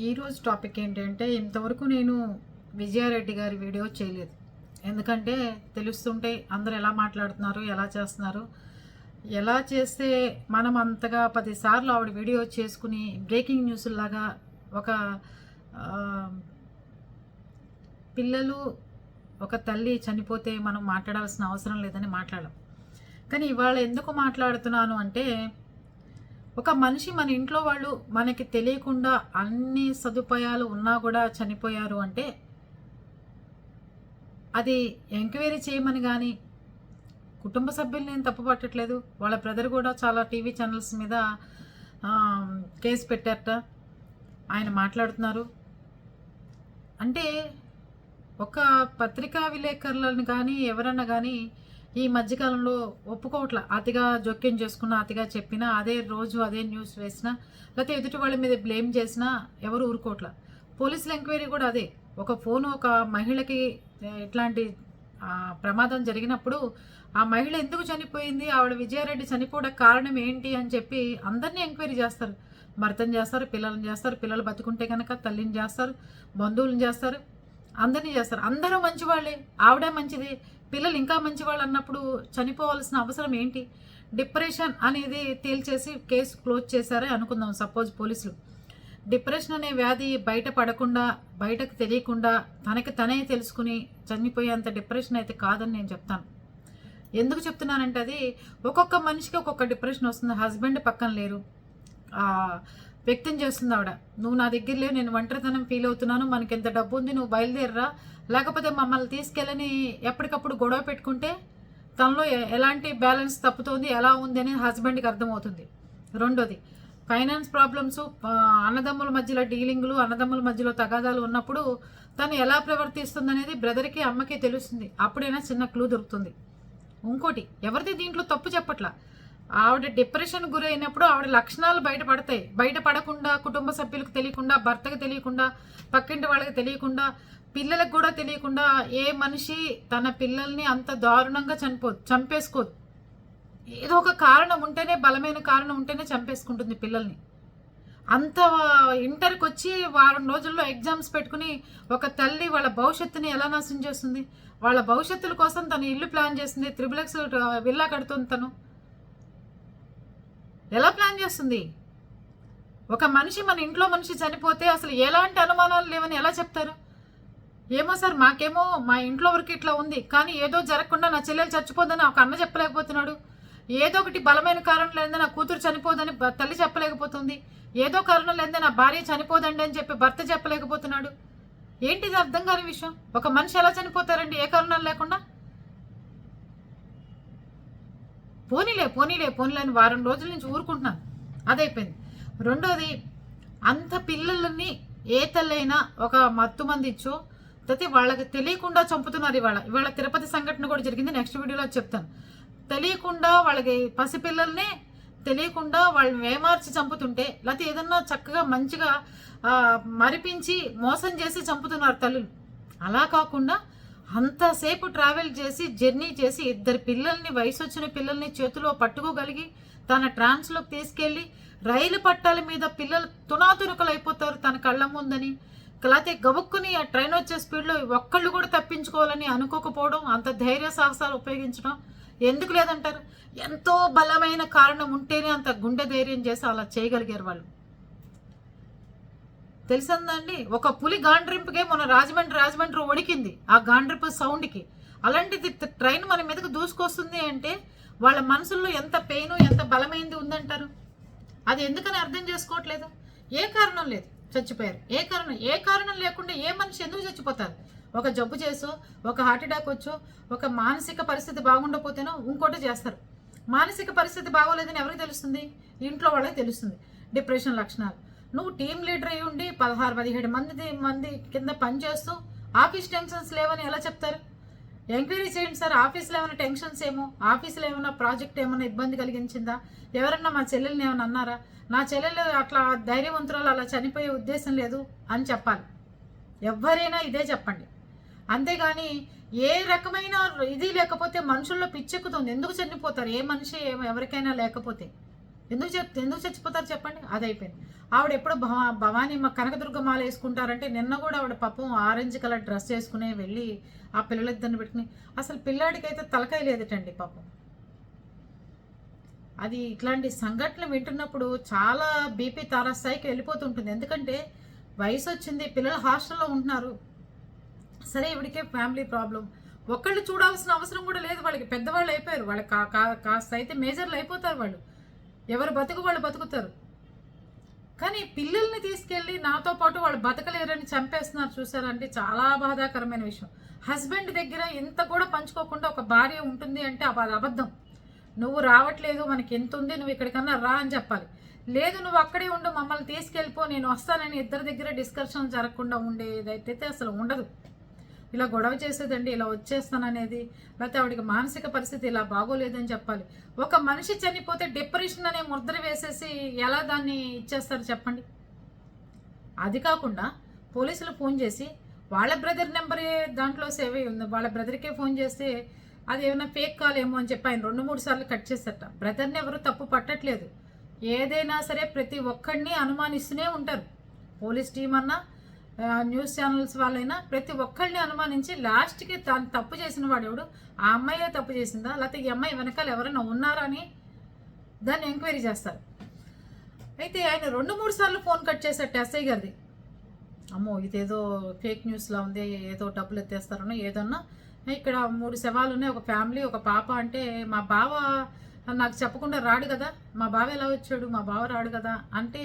ఈరోజు టాపిక్ ఏంటంటే ఇంతవరకు నేను విజయారెడ్డి గారి వీడియో చేయలేదు. ఎందుకంటే తెలుస్తుంటే అందరు ఎలా మాట్లాడుతున్నారు ఎలా చేస్తున్నారు. ఎలా చేస్తే మనం అంతగా పదిసార్లు ఆవిడ వీడియో చేసుకుని బ్రేకింగ్ న్యూస్ లాగా ఒక పిల్లలు ఒక తల్లి చనిపోతే మనం మాట్లాడాల్సిన అవసరం లేదని మాట్లాడాం కానీ ఇవాళ ఎందుకు మాట్లాడుతున్నాను అంటే ఒక మనిషి మన ఇంట్లో వాళ్ళు మనకి తెలియకుండా అన్ని సదుపాయాలు ఉన్నా కూడా చనిపోయారు అంటే అది ఎంక్వైరీ చేయమని కానీ కుటుంబ సభ్యులు నేను తప్పు పట్టట్లేదు. వాళ్ళ బ్రదర్ కూడా చాలా టీవీ ఛానల్స్ మీద కేసు పెట్టారట. ఆయన మాట్లాడుతున్నారు. అంటే ఒక పత్రికా విలేకరులను కానీ ఎవరన్నా కానీ ఈ మధ్యకాలంలో ఒప్పుకోవట్ల. అతిగా జోక్యం చేసుకున్నా అతిగా చెప్పినా అదే రోజు అదే న్యూస్ వేసినా లేకపోతే ఎదుటి వాళ్ళ మీద బ్లేమ్ చేసినా ఎవరు ఊరుకోవట్ల. పోలీసుల ఎంక్వైరీ కూడా అదే. ఒక ఫోన్ ఒక మహిళకి ఇట్లాంటి ప్రమాదం జరిగినప్పుడు ఆ మహిళ ఎందుకు చనిపోయింది ఆవిడ విజయారెడ్డి చనిపోవడానికి కారణం ఏంటి అని చెప్పి అందరినీ ఎంక్వైరీ చేస్తారు. భర్తను చేస్తారు పిల్లల్ని చేస్తారు పిల్లలు బతుకుంటే కనుక తల్లిని చేస్తారు బంధువులను చేస్తారు అందరినీ చేస్తారు. అందరూ మంచివాళ్ళే ఆవిడే మంచిది పిల్లలు ఇంకా మంచి వాళ్ళు అన్నప్పుడు చనిపోవాల్సిన అవసరం ఏంటి? డిప్రెషన్ అనేది తేల్చేసి కేసు క్లోజ్ చేశారే అనుకుందాం సపోజ్ పోలీసులు. డిప్రెషన్ అనే వ్యాధి బయట పడకుండా బయటకు తెలియకుండా తనకి తనే తెలుసుకుని చనిపోయేంత డిప్రెషన్ అయితే కాదని నేను చెప్తాను. ఎందుకు చెప్తున్నానంటే అది ఒక్కొక్క మనిషికి ఒక్కొక్క డిప్రెషన్ వస్తుంది. హస్బెండ్ పక్కన లేరు. వ్యక్తం చేస్తుంది ఆవిడ. నువ్వు నా దగ్గర లేవు నేను ఒంటరితనం ఫీల్ అవుతున్నాను. మనకి ఎంత డబ్బు ఉంది నువ్వు బయలుదేరరా. లేకపోతే మమ్మల్ని తీసుకెళ్ళని ఎప్పటికప్పుడు గొడవ పెట్టుకుంటే తనలో ఎలాంటి బ్యాలెన్స్ తప్పుతోంది ఎలా ఉంది అనేది హస్బెండ్కి అర్థమవుతుంది. రెండోది ఫైనాన్స్ ప్రాబ్లమ్స్ అన్నదమ్ముల మధ్యలో డీలింగ్లు అన్నదమ్ముల మధ్యలో తగాదాలు ఉన్నప్పుడు తను ఎలా ప్రవర్తిస్తుంది అనేది బ్రదర్కి అమ్మకి తెలుస్తుంది. అప్పుడైనా చిన్న క్లూ దొరుకుతుంది. ఇంకోటి ఎవరిది దీంట్లో తప్పు చెప్పట్లా? ఆవిడ డిప్రెషన్ గురైనప్పుడు ఆవిడ లక్షణాలు బయటపడతాయి. బయటపడకుండా కుటుంబ సభ్యులకు తెలియకుండా భర్తకు తెలియకుండా పక్కింటి వాళ్ళకి తెలియకుండా పిల్లలకు కూడా తెలియకుండా ఏ మనిషి తన పిల్లల్ని అంత దారుణంగా చనిపో చంపేసుకోదు ఏదో ఒక కారణం ఉంటేనే బలమైన కారణం ఉంటేనే చంపేసుకుంటుంది పిల్లల్ని. అంత ఇంటర్కి వచ్చి వారం రోజుల్లో ఎగ్జామ్స్ పెట్టుకుని ఒక తల్లి వాళ్ళ భవిష్యత్తుని ఎలా నాశనం చేస్తుంది? వాళ్ళ భవిష్యత్తుల కోసం తను ఇల్లు ప్లాన్ చేస్తుంది. త్రిబులెక్స్ విల్లా కడుతుంది తను. ఎలా ప్లాన్ చేస్తుంది? ఒక మనిషి మన ఇంట్లో మనిషి చనిపోతే అసలు ఎలాంటి అనుమానాలు లేవని ఎలా చెప్తారు? ఏమో సార్ మాకేమో మా ఇంట్లో వరకు ఇట్లా ఉంది కానీ ఏదో జరగకుండా నా చెల్లెలు చచ్చిపోదని ఒక అన్న చెప్పలేకపోతున్నాడు. ఏదో ఒకటి బలమైన కారణం లేదని నా కూతురు చనిపోదని తల్లి చెప్పలేకపోతుంది. ఏదో కారణం లేదని నా భార్య చనిపోదండి అని చెప్పి భర్త చెప్పలేకపోతున్నాడు. ఏంటిది అర్థం కాని విషయం? ఒక మనిషి ఎలా చనిపోతారండి? ఏ కారణం లేకుండా? పోనీలే పోనీలే పోనీలే అని వారం రోజుల నుంచి ఊరుకుంటున్నాను. అదైపోయింది. రెండోది అంత పిల్లలని ఏ తల్లైనా ఒక మత్తు మంది ఇచ్చో. అయితే వాళ్ళకి తెలియకుండా చంపుతున్నారు ఇవాళ. ఇవాళ తిరుపతి సంఘటన కూడా జరిగింది. నెక్స్ట్ వీడియోలో చెప్తాను. తెలియకుండా వాళ్ళకి పసిపిల్లల్ని తెలియకుండా వాళ్ళని వేమార్చి చంపుతుంటే లేకపోతే ఏదన్నా చక్కగా మంచిగా మరిపించి మోసం చేసి చంపుతున్నారు తల్లులు. అలా కాకుండా అంతసేపు ట్రావెల్ చేసి జర్నీ చేసి ఇద్దరు పిల్లల్ని వయసు వచ్చిన పిల్లల్ని చేతిలో పట్టుకోగలిగి తన ట్రాన్స్లోకి తీసుకెళ్ళి రైలు పట్టాల మీద పిల్లలు తునాతునకలు అయిపోతారు తన కళ్ళ ముందని. లేకపోతే గబుక్కుని ఆ ట్రైన్ వచ్చే స్పీడ్లో ఒక్కళ్ళు కూడా తప్పించుకోవాలని అనుకోకపోవడం అంత ధైర్య సాహసాలు ఉపయోగించడం ఎందుకు లేదంటారు? ఎంతో బలమైన కారణం ఉంటేనే అంత గుండె ధైర్యం చేసి అలా చేయగలిగారు వాళ్ళు. తెలిసిందండి? ఒక పులి గాండ్రింపుకే మన రాజమండ్రి రాజమండ్రి వణికింది ఆ గాండ్రింపు సౌండ్కి. అలాంటిది ట్రైన్ మన మీదకు దూసుకొస్తుంది అంటే వాళ్ళ మనసుల్లో ఎంత పెయిన్ ఎంత బలమైంది ఉందంటారు? అది ఎందుకని అర్థం చేసుకోవట్లేదు? ఏ కారణం లేదు చచ్చిపోయారు. ఏ కారణం ఏ కారణం లేకుండా ఏ మనిషి ఎందుకు చచ్చిపోతారు? ఒక జబ్బు చేసో ఒక హార్ట్ అటాక్ వచ్చో ఒక మానసిక పరిస్థితి బాగుండకపోతేనో ఇంకోటి చేస్తారు. మానసిక పరిస్థితి బాగోలేదని ఎవరికి తెలుస్తుంది? ఇంట్లో వాళ్ళకి తెలుస్తుంది. డిప్రెషన్ లక్షణాలు. నువ్వు టీం లీడర్ అయి ఉండి పదహారు పదిహేడు మంది మంది కింద పనిచేస్తూ ఆఫీస్ టెన్షన్స్ లేవని ఎలా చెప్తారు? ఎంక్వైరీ చేయండి సార్ ఆఫీస్లో ఏమైనా టెన్షన్స్ ఏమో ఆఫీస్లో ఏమైనా ప్రాజెక్ట్ ఏమైనా ఇబ్బంది కలిగించిందా? ఎవరన్నా మా చెల్లెల్ని ఏమైనా అన్నారా? నా చెల్లెలు అట్లా ధైర్యవంతురాలు అలా చనిపోయే ఉద్దేశం లేదు అని చెప్పాలి. ఎవరైనా ఇదే చెప్పండి. అంతేగాని ఏ రకమైన ఇది లేకపోతే మనుషుల్లో పిచ్చెక్కుతుంది. ఎందుకు చనిపోతారు? ఏ మనిషి ఏమో ఎవరికైనా లేకపోతే. ఎందుకు చెప్ ఎందుకు చచ్చిపోతారు చెప్పండి? అది అయిపోయింది ఆవిడ ఎప్పుడు భవా భవానీ మా కనకదుర్గ మాల వేసుకుంటారంటే నిన్న కూడా ఆవిడ పాపం ఆరెంజ్ కలర్ డ్రెస్ వేసుకుని వెళ్ళి ఆ పిల్లలిద్దరిని పెట్టుకుని అసలు పిల్లాడికైతే తలకాయ లేదటండి పాపం. అది ఇట్లాంటి సంఘటనలు వింటున్నప్పుడు చాలా బీపీ తారాస్థాయికి వెళ్ళిపోతుంటుంది. ఎందుకంటే వయసు వచ్చింది పిల్లలు హాస్టల్లో ఉంటున్నారు. సరే ఇవిడికే ఫ్యామిలీ ప్రాబ్లం. ఒక్కళ్ళు చూడాల్సిన అవసరం కూడా లేదు వాళ్ళకి. పెద్దవాళ్ళు అయిపోయారు. వాళ్ళకి కాస్త అయితే మేజర్లు అయిపోతారు వాళ్ళు. ఎవరు బతుకు వాళ్ళు బతుకుతారు. కానీ పిల్లల్ని తీసుకెళ్ళి నాతో పాటు వాళ్ళు బతకలేరని చంపేస్తున్నారు చూసారంటే చాలా బాధాకరమైన విషయం. హస్బెండ్ దగ్గర ఇంత కూడా పంచుకోకుండా ఒక భార్య ఉంటుంది అంటే అది అబద్ధం. నువ్వు రావట్లేదు మనకి ఎంత ఉంది నువ్వు ఇక్కడికన్నా రా అని చెప్పాలి. లేదు నువ్వు అక్కడే ఉండు మమ్మల్ని తీసుకెళ్ళిపో నేను వస్తానని ఇద్దరి దగ్గర డిస్కషన్ జరగకుండా ఉండేదైతే అసలు ఉండదు. ఇలా గొడవ చేసేదండి ఇలా వచ్చేస్తాననేది. లేకపోతే ఆవిడకి మానసిక పరిస్థితి ఇలా బాగోలేదని చెప్పాలి. ఒక మనిషి చనిపోతే డిప్రెషన్ అనే ముద్ర వేసేసి ఎలా దాన్ని ఇచ్చేస్తారు చెప్పండి? అది కాకుండా పోలీసులు ఫోన్ చేసి వాళ్ళ బ్రదర్ నెంబరే దాంట్లో సేవ్ అయి ఉంది. వాళ్ళ బ్రదర్కే ఫోన్ చేస్తే అది ఏమైనా ఫేక్ కాల్ ఏమో అని చెప్పి ఆయన రెండు మూడు సార్లు కట్ చేశారట బ్రదర్ని ఎవరు తప్పు పట్టట్లేదు. ఏదైనా సరే ప్రతి ఒక్కడిని అనుమానిస్తూనే ఉంటారు. పోలీస్ టీం అన్నా న్యూస్ ఛానల్స్ వాళ్ళైనా ప్రతి ఒక్కరిని అనుమానించి లాస్ట్కి తాను తప్పు చేసిన వాడు ఎవడు? ఆ అమ్మాయే తప్పు చేసిందా? లేకపోతే ఈ అమ్మాయి వెనకాల ఎవరైనా ఉన్నారా అని దాన్ని ఎంక్వైరీ చేస్తారు. అయితే ఆయన రెండు మూడు సార్లు ఫోన్ కట్ చేశారు ఎస్ఐ గారిది. అమ్మో ఇదేదో ఫేక్ న్యూస్లా ఉంది ఏదో డబ్బులు ఎత్తేస్తారనో ఏదన్నా ఇక్కడ మూడు శవాలు ఉన్నాయి ఒక ఫ్యామిలీ ఒక పాప అంటే మా బావ నాకు చెప్పకుండా రాడు కదా. మా బావ ఎలా వచ్చాడు? మా బావ రాడు కదా అంటే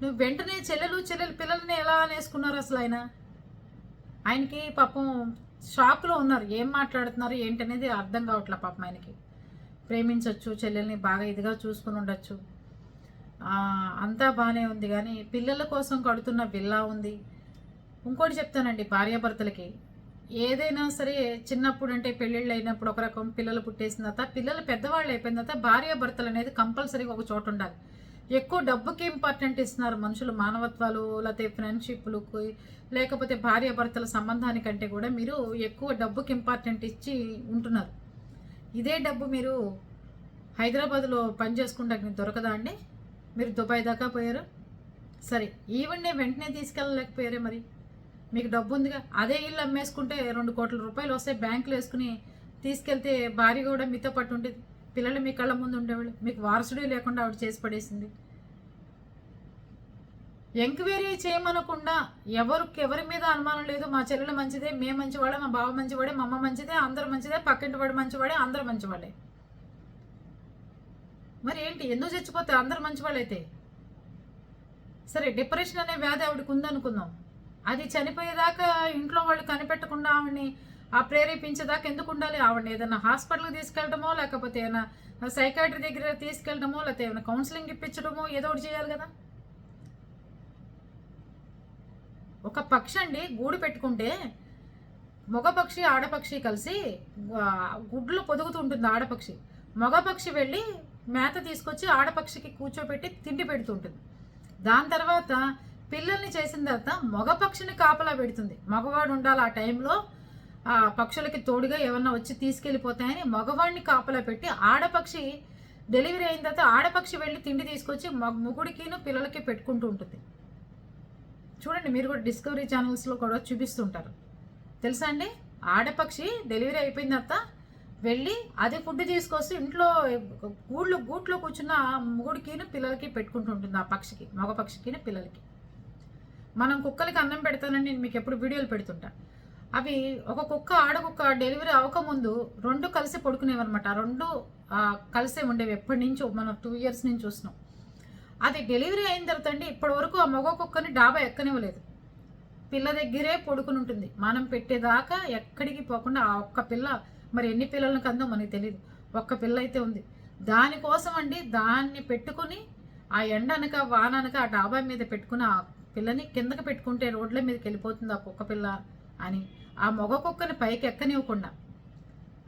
నువ్వు వెంటనే చెల్లెలు చెల్లెలు పిల్లల్ని ఎలా అనేసుకున్నారు అసలు ఆయన? ఆయనకి పాపం షాక్లో ఉన్నారు. ఏం మాట్లాడుతున్నారు? ఏంటనేది అర్థం కావట్లే పాపం ఆయనకి. ప్రేమించవచ్చు చెల్లెల్ని బాగా ఇదిగా చూసుకుని ఉండొచ్చు. అంతా బాగానే ఉంది కానీ పిల్లల కోసం కడుతున్న బిల్లా ఉంది. ఇంకోటి చెప్తానండి భార్యాభర్తలకి. ఏదైనా సరే చిన్నప్పుడు అంటే పెళ్ళిళ్ళు అయినప్పుడు ఒక రకం పిల్లలు పుట్టేసిన తర్వాత పిల్లలు పెద్దవాళ్ళు అయిపోయిన తర్వాత భార్యాభర్తలు అనేది కంపల్సరీగా ఒక చోట ఉండాలి ఎక్కువ డబ్బుకి ఇంపార్టెంట్ ఇస్తున్నారు మనుషులు మానవత్వాలు లేకపోతే ఫ్రెండ్షిప్లకు లేకపోతే భార్యాభర్తల సంబంధానికంటే కూడా మీరు ఎక్కువ డబ్బుకి ఇంపార్టెంట్ ఇచ్చి ఉంటున్నారు. ఇదే డబ్బు మీరు హైదరాబాద్లో పని చేసుకుంటే మీకు దొరకదా అండి? మీరు దుబాయ్ దాకా పోయారు? సరే ఈవెంట్నే వెంటనే తీసుకెళ్ళలేకపోయారే మరి? మీకు డబ్బు ఉందిగా అదే ఇల్లు అమ్మేసుకుంటే రెండు కోట్ల రూపాయలు వస్తే బ్యాంకులో వేసుకుని తీసుకెళ్తే భార్య కూడా మీతో పట్టు ఉండేది. పిల్లలు మీ కళ్ళ ముందు ఉండేవాళ్ళు. మీకు వారసుడే లేకుండా ఆవిడ చేసి పడేసింది. ఎంక్వైరీ చేయమనకుండా ఎవరికి ఎవరి మీద అనుమానం లేదు. మా చెల్లెలు మంచిదే మేము మంచివాడే మా బావ మంచివాడే మా అమ్మ మంచిదే అందరు మంచిదే పక్కింటి వాడు మంచివాడే అందరు మంచివాడే. మరి ఏంటి? ఎందుకు చచ్చిపోతే అందరు మంచివాళ్ళు అయితే. సరే డిప్రెషన్ అనే వ్యాధి ఆవిడకి ఉందనుకుందాం. అది చనిపోయేదాకా ఇంట్లో వాళ్ళు కనిపెట్టకుండా ఆవిడని ఆ ప్రేరేపించేదాకా ఎందుకు ఉండాలి? ఆవిడని ఏదైనా హాస్పిటల్కి తీసుకెళ్ళడమో లేకపోతే ఏదైనా సైకాట్రీ దగ్గర తీసుకెళ్ళడమో లేకపోతే ఏమైనా కౌన్సిలింగ్ ఇప్పించడమో ఏదో ఒకటి చేయాలి కదా. ఒక పక్షి అండి గూడు పెట్టుకుంటే మగ పక్షి ఆడపక్షి కలిసి గుడ్లు పొదుగుతూ ఉంటుంది ఆడపక్షి మగ పక్షి వెళ్ళి మేత తీసుకొచ్చి ఆడపక్షికి కూర్చోబెట్టి తిండి పెడుతూ ఉంటుంది. దాని తర్వాత పిల్లల్ని చేసిన తర్వాత మగ పక్షిని కాపలా పెడుతుంది. మగవాడు ఉండాలి ఆ టైంలో ఆ పక్షులకి తోడుగా ఏమన్నా వచ్చి తీసుకెళ్ళిపోతాయని మగవాడిని కాపలా పెట్టి ఆడపక్షి డెలివరీ అయిన తర్వాత ఆడపక్షి వెళ్ళి తిండి తీసుకొచ్చి మగ ముగుడికిను పిల్లలకి పెట్టుకుంటూ ఉంటుంది. చూడండి మీరు కూడా డిస్కవరీ ఛానల్స్లో కూడా చూపిస్తుంటారు. తెలుసా అండి? ఆడపక్షి డెలివరీ అయిపోయిన తర్వాత వెళ్ళి అదే ఫుడ్ తీసుకొస్తే ఇంట్లో గూళ్ళు గూట్లో కూర్చున్న ముగుడికిను పిల్లలకి పెట్టుకుంటూ ఉంటుంది ఆ పక్షికి మగ పక్షికిను పిల్లలకి. మనం కుక్కలకి అన్నం పెడతానని నేను మీకు ఎప్పుడు వీడియోలు పెడుతుంటాను అవి ఒక కుక్క ఆడ కుక్క డెలివరీ అవ్వకముందు రెండు కలిసి పడుకునేవన్నమాట. అనమాట రెండు కలిసే ఉండేవి ఎప్పటి నుంచో మనం టూ ఇయర్స్ నుంచి చూస్తున్నాం. అది డెలివరీ అయిన తర్వాత అండి ఇప్పటి వరకు ఆ మగ కుక్కని డాబా ఎక్కనివ్వలేదు. పిల్ల దగ్గరే పడుకుని ఉంటుంది. మనం పెట్టేదాకా ఎక్కడికి పోకుండా ఆ ఒక్క పిల్ల మరి ఎన్ని పిల్లలను కందో మనకి తెలియదు ఒక్క పిల్ల అయితే ఉంది. దానికోసం అండి దాన్ని పెట్టుకుని ఆ ఎండ అనక వాన అనక ఆ డాబా మీద పెట్టుకుని ఆ పిల్లని కిందకి పెట్టుకుంటే రోడ్ల మీదకి వెళ్ళిపోతుంది ఆ కుక్క పిల్ల అని ఆ మగ కుక్కని పైకి ఎక్కనివ్వకుండా.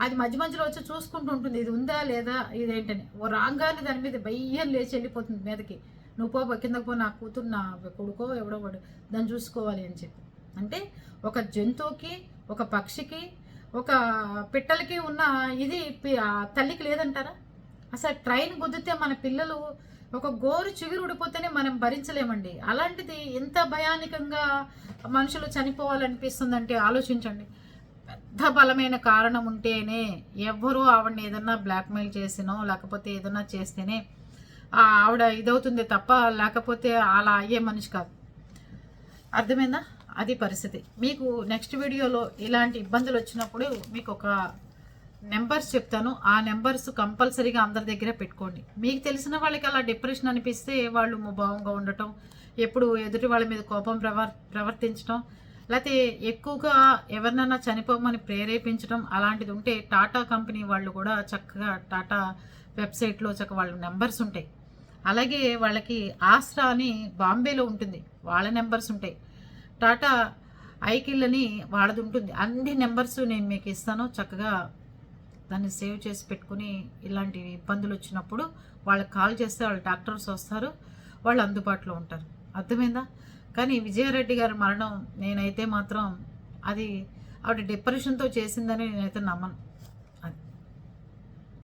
అది మధ్య మధ్యలో వచ్చి చూసుకుంటూ ఉంటుంది ఇది ఉందా లేదా? ఇదేంటని. ఓ రాగానే దాని మీద బయ్యం లేచి వెళ్ళిపోతుంది మీదకి. నువ్వు పో కిందకు పో నా కూతురు నా కొడుకో ఎవడో వాడు దాన్ని చూసుకోవాలి అని చెప్పి. అంటే ఒక జంతువుకి ఒక పక్షికి ఒక పిట్టలకి ఉన్న ఇది పి- తల్లికి లేదంటారా? అసలు ట్రైన్ గుద్దితే మన పిల్లలు ఒక గోరు చిగురు ఊడిపోతేనే మనం భరించలేమండి. అలాంటిది ఎంత భయానికంగా మనుషులు చనిపోవాలనిపిస్తుందంటే ఆలోచించండి. పెద్ద బలమైన కారణం ఉంటేనే ఎవ్వరూ ఆవిడని ఏదన్నా బ్లాక్మెయిల్ చేసినో లేకపోతే ఏదన్నా చేస్తేనే ఆ ఆవిడ ఇదవుతుంది తప్ప లేకపోతే అలా అయ్యే మనిషి కాదు. అర్థమైందా? అది పరిస్థితి. మీకు నెక్స్ట్ వీడియోలో ఇలాంటి ఇబ్బందులు వచ్చినప్పుడు మీకు ఒక నెంబర్స్ చెప్తాను. ఆ నెంబర్స్ కంపల్సరీగా అందరి దగ్గర పెట్టుకోండి. మీకు తెలిసిన వాళ్ళకి అలా డిప్రెషన్ అనిపిస్తే వాళ్ళు ముభావంగా ఉండటం ఎప్పుడు ఎదుటి వాళ్ళ మీద కోపం ప్రవర్ ప్రవర్తించడం లేకపోతే ఎక్కువగా ఎవరినైనా చనిపోమని ప్రేరేపించడం అలాంటిది ఉంటే టాటా కంపెనీ వాళ్ళు కూడా చక్కగా టాటా వెబ్సైట్లో చక్కగా వాళ్ళ నెంబర్స్ ఉంటాయి. అలాగే వాళ్ళకి ఆస్రా అని బాంబేలో ఉంటుంది. వాళ్ళ నెంబర్స్ ఉంటాయి. టాటా ఐకిల్ అని వాళ్ళది ఉంటుంది. అన్ని నెంబర్స్ నేను మీకు ఇస్తాను. చక్కగా దాన్ని సేవ్ చేసి పెట్టుకుని ఇలాంటి ఇబ్బందులు వచ్చినప్పుడు వాళ్ళకి కాల్ చేస్తే వాళ్ళ డాక్టర్స్ వస్తారు వాళ్ళు అందుబాటులో ఉంటారు. అర్థమైందా? కానీ విజయారెడ్డి గారి మరణం నేనైతే మాత్రం అది ఆవిడ డిప్రెషన్తో చేసిందని నేనైతే నమ్మను.